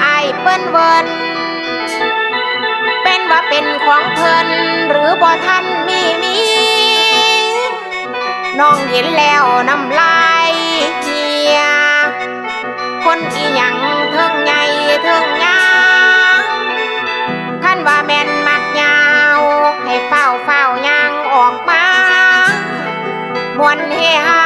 ไอเปิ้นเวินเป็นว่าเป็นของเพิ่นหรือบ่ท่านมีมีน้องเห็นแล้วน้ำลายเกีย คนอีหยังเทิงใหญ่เทิงยาท่านว่าแม่นมักยาว ให้เฝ้าเฝ้ายางออกมามวนเฮฮา